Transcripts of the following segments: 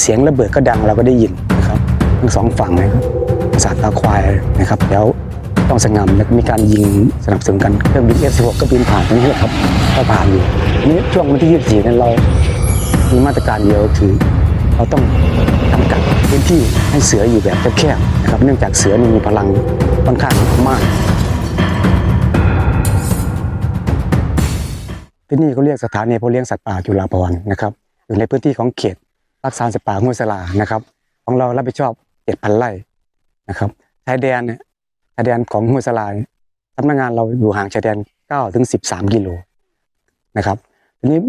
เสียงระเบิดก็ดังเราก็ได้ยินนะครับทั้งสองฝั่งนะครับประสาทตาควายนะครับแล้วต้องสงบแล้วมีการยิงสนับสนุนกันเครื่องบิน F16 ก็บินผ่านตรงนี้แหละครับก็ผ่านอยู่นี้ช่วงวันที่24นั้นเรามีมาตรการเดียวคือเราต้องจำกัดพื้นที่ให้เสืออยู่แบบแคบๆนะครับเนื่องจากเสือนี่มีพลังค่อนข้างมากที่นี่เขาเรียกสถานีเพาะเลี้ยงสัตว์ป่าจุฬาภรณ์นะครับอยู่ในพื้นที่ของเขต รักษาสัตว์ป่าห้วยสลานะครับ ของเรารับผิดชอบ7,000ไร่นะครับชายแดนเนี่ยชายแดนของห้วยสลาสำนักงานเราอยู่ห่างชายแดน9ถึง13กิโลนะครับทีนี้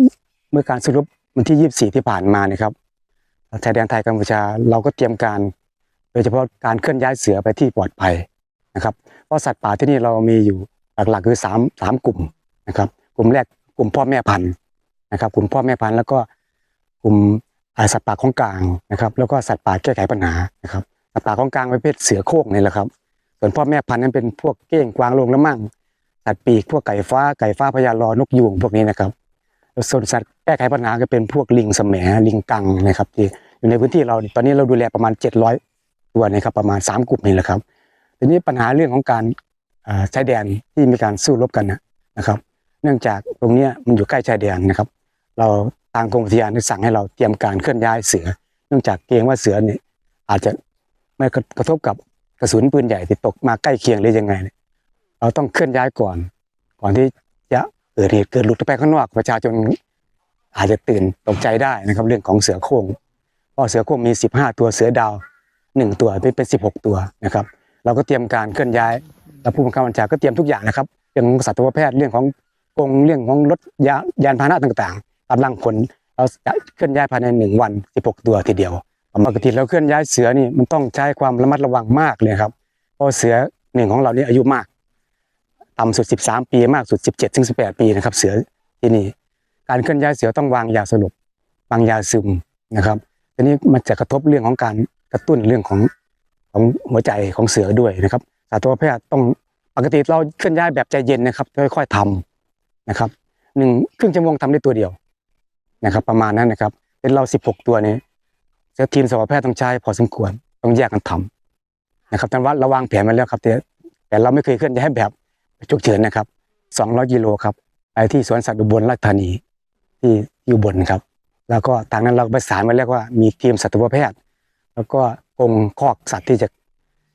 เมื่อการสรุปวันที่24ที่ผ่านมานะครับชายแดนไทยกัมพูชาเราก็เตรียมการโดยเฉพาะการเคลื่อนย้ายเสือไปที่ปลอดภัยนะครับ เพราะสัตว์ป่าที่นี่เรามีอยู่หลักๆคือสามสามกลุ่มนะครับ กลุ่มแรกกลุ่มพ่อแม่พันธุ์นะครับ กลุ่มพ่อแม่พันธุ์แล้วก็กลุ่ม สัตว์ป่าของกลางนะครับ แล้วก็สัตว์ป่าแก้ไขปัญหานะครับสัตว์ป่าของกลางประเภทเสือโคร่งนี่แหละครับ ส่วนพ่อแม่พันธุ์นั้นเป็นพวกเก้งกวางลงละมั่งสัตว์ปีกพวกไก่ฟ้าไก่ฟ้าพญาลอนกยูงพวกนี้นะครับส่วนสัตว์แก้ไขปัญหาก็เป็นพวกลิงแสมลิงกังนะครับ ที่อยู่ในพื้นที่เราตอนนี้เราดูแลประมาณ 700 ตัวนะครับประมาณ 3 กลุ่มนี่แหละครับทีนี้ปัญหาเรื่องของการชายแดนที่มีการสู้รบกันนะครับ เนื่องจากตรงนี้มันอยู่ใกล้ชายแดนนะครับ เราทางกรมอุทยานได้สั่งให้เราเตรียมการเคลื่อนย้ายเสือ เนื่องจากเกรงว่าเสือเนี่ยอาจจะไม่กระทบกับกระสุนปืนใหญ่ที่ตกมาใกล้เคียงหรือยังไงเนี่ยเราต้องเคลื่อนย้ายก่อน ก่อนที่จะเกิดเหตุเกิดหลุดออกไปข้างนอกประชาชนอาจจะตื่นตกใจได้นะครับเรื่องของเสือโคร่งเพราะเสือโคร่งมี 15 ตัวเสือดาวหนึ่งตัวเป็นเป็น 16 ตัวนะครับ เราก็เตรียมการเคลื่อนย้ายแล้วผู้บังคับบัญชาก็เตรียมทุกอย่างนะครับเรื่องของสัตวแพทย์เรื่องของกงเรื่องของรถยายานพาหนะต่างๆ กำลังผลเราจะเคลื่อนย้ายภายในหนึ่งวัน16 ตัวทีเดียวปกติเราเคลื่อนย้ายเสือนี่มันต้องใช้ความระมัดระวังมากเลยครับเพราะเสือหนึ่งของเรานี่อายุมากต่ำสุด 13 ปีมากสุด 17ถึง18 ปีนะครับ เสือที่นี่การเคลื่อนย้ายเสือต้องวางยาสลบวางยาซึมนะครับทีนี้มันจะกระทบเรื่องของการกระตุ้นเรื่องของของหัวใจของเสือด้วยนะครับสัตวแพทย์ต้องปกติเราเคลื่อนย้ายแบบใจเย็นนะครับค่อยๆทำนะครับหนึ่งครึ่งชั่วโมงทำได้ตัวเดียว นะครับ ประมาณนั้นนะครับ เป็นเรา 16 ตัวนี้ทีมสัตวแพทย์ต้องใช้พอสมควรต้องแยกกันทำนะครับแต่ว่าราวางแผนมาแล้วครับแต่แต่เราไม่เคยเคลื่อนย้ายแบบฉุกเฉินนะครับ 200กิโลครับไปที่สวนสัตว์อุบลราชธานีที่อยู่บนครับ แล้วก็ทางนั้นเราประสานมาแล้วว่ามีทีมสัตวแพทย์ แล้วก็กรงคอกสัตว์ที่จะ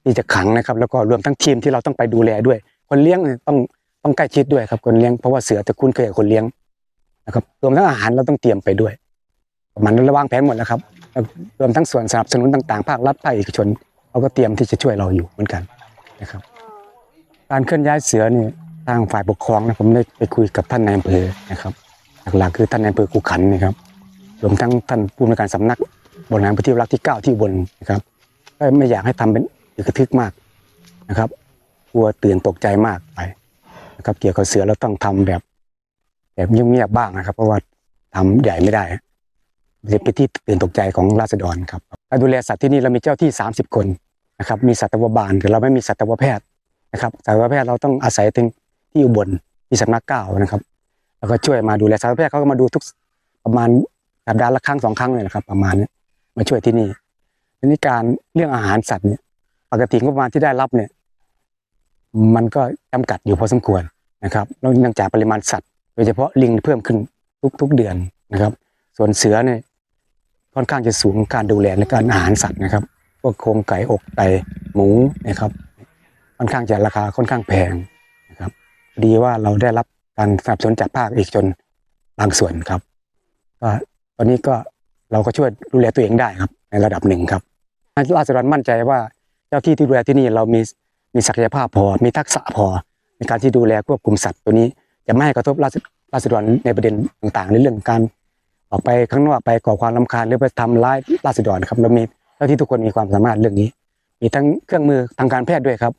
ที่จะขังนะครับ แล้วก็รวมทั้งทีมที่เราต้องไปดูแลด้วย คนเลี้ยงต้องต้องใกล้ชิดด้วยครับคนเลี้ยงเพราะว่าเสือจะคุ้นเคยกับคนเลี้ยง นะครับรวมทั้งอาหารเราต้องเตรียมไปด้วยประมาณนั้นราวางแผนหมดแล้วครับรวมทั้งส่วนสนับสนุนต่างๆ ภาครัฐภาคเอกชนเขาก็เตรียมที่จะช่วยเราอยู่เหมือนกันนะครับ การเคลื่อนย้ายเสือนี่ทางฝ่ายปกครองนะผมได้ไปคุยกับท่านนายอำเภอนะครับหลักๆคือท่านนายอำเภอกูขันนะครับรวมทั้งท่านผู้อำนวยการสำนักบริหารพื้นที่รักที่เก้าที่บนนะครับก็ไม่อยากให้ทำเป็นอึกระทึกมากนะครับ กลัวตื่นตกใจมากไปนะครับ เกี่ยวกับเสือเราต้องทำแบบ แบบเงียบๆบ้างนะครับ เพราะว่าทำใหญ่ไม่ได้จะเป็นที่ตื่นตกใจของราษฎรครับการดูแลสัตว์ที่นี่เรามีเจ้าที่ 30 คนนะครับ มีสัตวบาลแต่เราไม่มีสัตวแพทย์นะครับสัตวแพทย์เราต้องอาศัยถึงที่อุบลที่สำนักเก้านะครับ แล้วก็ช่วยมาดูแลสัตวแพทย์เขาก็มาดูทุกประมาณสัปดาห์ละครั้งสองครั้งเลยนะครับ ประมาณนี้มาช่วยที่นี่ทีนี้การเรื่องอาหารสัตว์เนี่ย ปกติงบประมาณที่ได้รับเนี่ย มันก็จำกัดอยู่พอสมควรนะครับแล้วเนื่องจากปริมาณสัตว์ โดยเฉพาะลิงเพิ่มขึ้นทุกๆเดือนนะครับ ส่วนเสือเนี่ยค่อนข้างจะสูงการดูแลในการอาหารสัตว์นะครับ พวกโครงไก่อกไก่หมูนะครับ ค่อนข้างจะราคาค่อนข้างแพงนะครับ ดีว่าเราได้รับการสนับสนุนจากภาคเอกชนบางส่วนครับก็ตอนนี้ก็เราก็ช่วยดูแลตัวเองได้ครับ ในระดับหนึ่งครับราษฎรมั่นใจว่าเจ้าที่ที่ดูแลที่นี่เรามีมีศักยภาพพอ มีทักษะพอ ในการที่ดูแลควบคุมสัตว์ตัวนี้ จะไม่ให้กระทบราษ ราษฎรในประเด็นต่างๆในเรื่องการออกไปข้างนอกไปก่อความรำคาญหรือไปทำร้ายราษฎรครับเรามีเจ้าที่ทุกคนมีความสามารถเรื่องนี้ มีทั้งเครื่องมือทางการแพทย์ด้วยครับ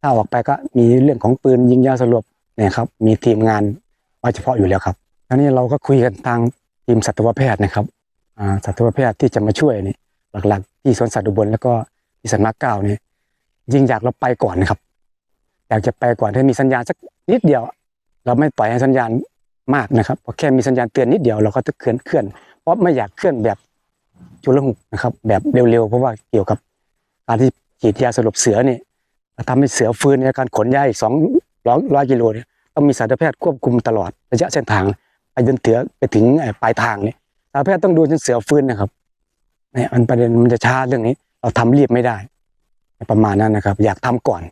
ถ้าออกไปก็มีเรื่องของปืนยิงยาสลบเนี่ยครับมีทีมงานไว้เฉพาะอยู่แล้วครับอันนี้เราก็คุยกันทางทีมสัตวแพทย์นะครับอ่าสัตวแพทย์ที่จะมาช่วยนี่หลักๆ ที่สวนสัตว์อุบลแล้วก็ที่สำนักเก้านี่ยิงอยากเราไปก่อนนะครับอยากจะไปก่อนถ้ามีสัญญาณสักนิดเดียว เราไม่ปล่อยให้สัญญาณ มากนะครับพอแค่มีสัญญาณเตือนนิดเดียวเราก็จะเคลื่อนเคลื่อนเพราะไม่อยากเคลื่อนแบบชุลหุกนะครับ แบบเร็วๆเพราะว่าเกี่ยวกับการที่ฉีดยาสลบเสือเนี่ยทำให้เสือฟื้นในการขนย้ายอีกสองร้อยกิโลเนี่ยต้องมีสัตวแพทย์ควบคุมตลอดระยะเส้นทางไปจนเถือไปถึงปลายทางเนี่ยสัตวแพทย์ต้องดูจนเสือฟื้นนะครับเนี่ยมันประเด็นมันจะช้าเรื่องนี้ เราทำรีบไม่ได้ ประมาณนั้นนะครับ อยากทำก่อน